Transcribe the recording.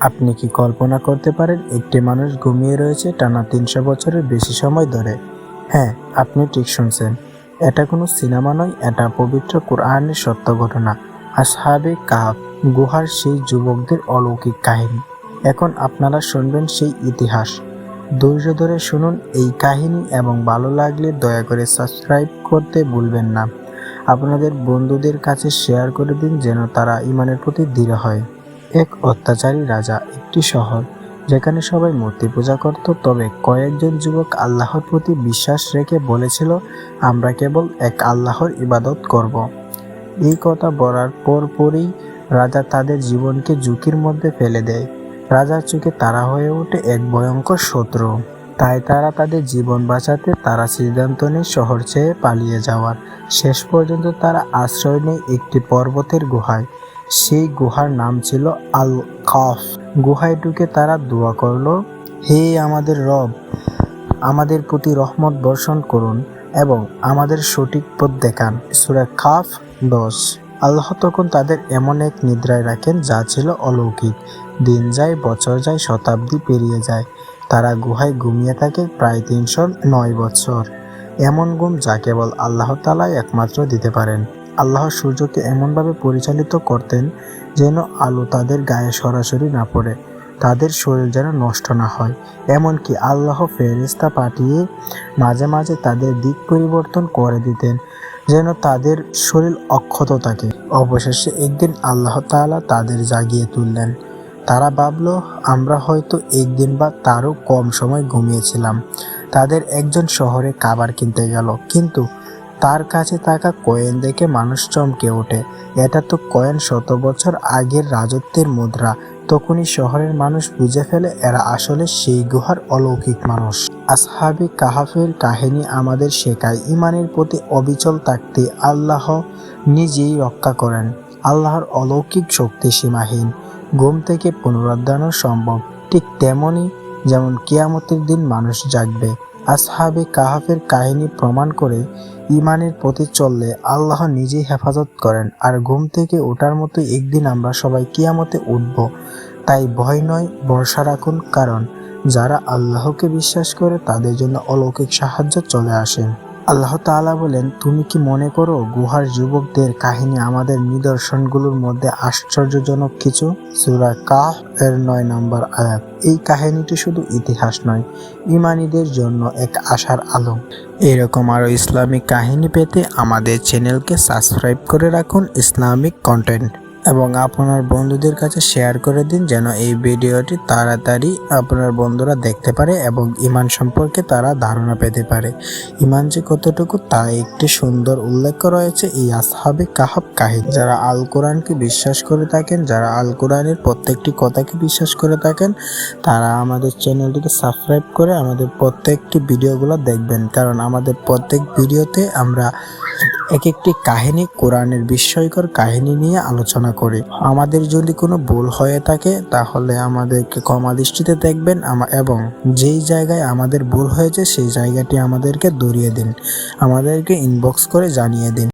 আপনি কি কল্পনা করতে পারেন একটি মানুষ ঘুমিয়ে রয়েছে টানা তিনশো বছরের বেশি সময় ধরে? হ্যাঁ আপনি ঠিক শুনছেন। এটা কোনো সিনেমা নয়, এটা পবিত্র কোরআনের সত্য ঘটনা। আর আসহাবে কাহাব গুহার সেই যুবকদের অলৌকিক কাহিনী। এখন আপনারা শুনবেন সেই ইতিহাস। ধৈর্য ধরে শুনুন এই কাহিনী এবং ভালো লাগলে দয়া করে সাবস্ক্রাইব করতে ভুলবেন না। আপনাদের বন্ধুদের কাছে শেয়ার করে দিন যেন তারা ইমানের প্রতি দৃঢ় হয়। এক অত্যাচারী রাজা একটি শহর যেখানে সবাই মূর্তি পূজা করত। তবে কয়েকজন যুবক আল্লাহর প্রতি বিশ্বাস রেখে বলেছিল, আমরা কেবল এক আল্লাহর ইবাদত করব। এই কথা বলার পর পরই রাজা তাদের জীবনকে ঝুঁকির মধ্যে ফেলে দেয়। রাজার চোখে তারা হয়ে ওঠে এক ভয়ঙ্কর শত্রু। তাই তারা তাদের জীবন বাঁচাতে তারা সিদ্ধান্ত নেয় শহর ছেড়ে পালিয়ে যাওয়ার। শেষ পর্যন্ত তারা আশ্রয় নেয় একটি পর্বতের গুহায়। সেই গুহার নাম ছিল আল কফ গুহায় ঢুকে তারা দোয়া করল, হে আমাদের রব, আমাদের প্রতি রহমত বর্ষণ করুন এবং আমাদের সঠিক পথ দেখান। সুরা খাফ দশ। আল্লাহ তখন তাদের এমন এক নিদ্রায় রাখেন যা ছিল অলৌকিক। দিন যায়, বছর যায়, শতাব্দী পেরিয়ে যায়। তারা গুহায় ঘুমিয়ে থাকে প্রায় তিনশো নয় বছর। এমন ঘুম যা কেবল আল্লাহ তালাই একমাত্র দিতে পারেন। আল্লাহ সূর্যকে এমনভাবে পরিচালিত করতেন যেন আলো তাদের গায়ে সরাসরি না পড়ে, তাদের শরীর যেন নষ্ট না হয়। এমনকি আল্লাহ ফেরিস্তা পাঠিয়ে মাঝে মাঝে তাদের দিক পরিবর্তন করে দিতেন যেন তাদের শরীর অক্ষত থাকে। অবশেষে একদিন আল্লাহ তাআলা তাদের জাগিয়ে তুললেন। তারা ভাবল, আমরা হয়তো একদিন বা তারও কম সময় ঘুমিয়েছিলাম। তাদের একজন শহরে খাবার কিনতে গেল। কিন্তু তার কাছে থাকা কয়েন দেখে মানুষ চমকে ওঠে। এটা তো কয়েন শত বছর আগের রাজত্বের মুদ্রা। তখনই শহরের মানুষ বুঝে ফেলে এরা আসলে সেই গুহার অলৌকিক মানুষ। আসহাবি কাহাফের কাহিনী আমাদের শেখায়, ইমানের প্রতি অবিচল থাকতে আল্লাহ নিজেই রক্ষা করেন। আল্লাহর অলৌকিক শক্তি সীমাহীন, ঘুম থেকে পুনরুদ্ধারণ সম্ভব। ঠিক তেমনই যেমন কিয়ামতের দিন মানুষ জাগবে আসহাবে কাহাফের কাহিনী প্রমাণ করে ইমানের প্রতি চললে আল্লাহ নিজেই হেফাজত করেন। আর ঘুম থেকে ওঠার মতো একদিন আমরা সবাই কিয়ামতে উঠব, তাই ভয় নয়, ভরসা রাখুন। কারণ যারা আল্লাহকে বিশ্বাস করে তাদের জন্য অলৌকিক সাহায্য চলে আসে। আল্লাহ তাআলা বলেন, তুমি কি মনে করো গুহার যুবকদের কাহিনী আমাদের নিদর্শনগুলোর মধ্যে আশ্চর্যজনক কিছু? সূরা কাহ এর নয় নম্বর আয়াত। এই কাহিনীটি শুধু ইতিহাস নয়, ইমানিদের জন্য এক আশার আলো। এরকম আরও ইসলামিক কাহিনী পেতে আমাদের চ্যানেলকে সাবস্ক্রাইব করে রাখুন ইসলামিক কন্টেন্ট। এবং আপনার বন্ধুদের কাছে শেয়ার করে দিন যেন এই ভিডিওটি তাড়াতাড়ি আপনার বন্ধুরা দেখতে পারে এবং ইমান সম্পর্কে তারা ধারণা পেতে পারে। ইমান যে কতটুকু তা একটি সুন্দর উল্লেখ রয়েছে, এই আসহাবে কাহাব কাহিনী। যারা আল কোরআনকে বিশ্বাস করে থাকেন, যারা আল কোরআনের প্রত্যেকটি কথাকে বিশ্বাস করে থাকেন, তারা আমাদের চ্যানেলটিকে সাবস্ক্রাইব করে আমাদের প্রত্যেকটি ভিডিওগুলো দেখবেন। কারণ আমাদের প্রত্যেক ভিডিওতে আমরা এক একটি কাহিনী কোরআনের বিস্ময়কর কাহিনী নিয়ে আলোচনা করি। আমাদের যদি কোনো ভুল হয়ে থাকে, তাহলে আমাদেরকে ক্ষমা দৃষ্টিতে দেখবেন এবং যেই জায়গায় আমাদের ভুল হয়েছে, সেই জায়গাটি আমাদেরকে দরিয়ে দিন। আমাদেরকে ইনবক্স করে জানিয়ে দিন।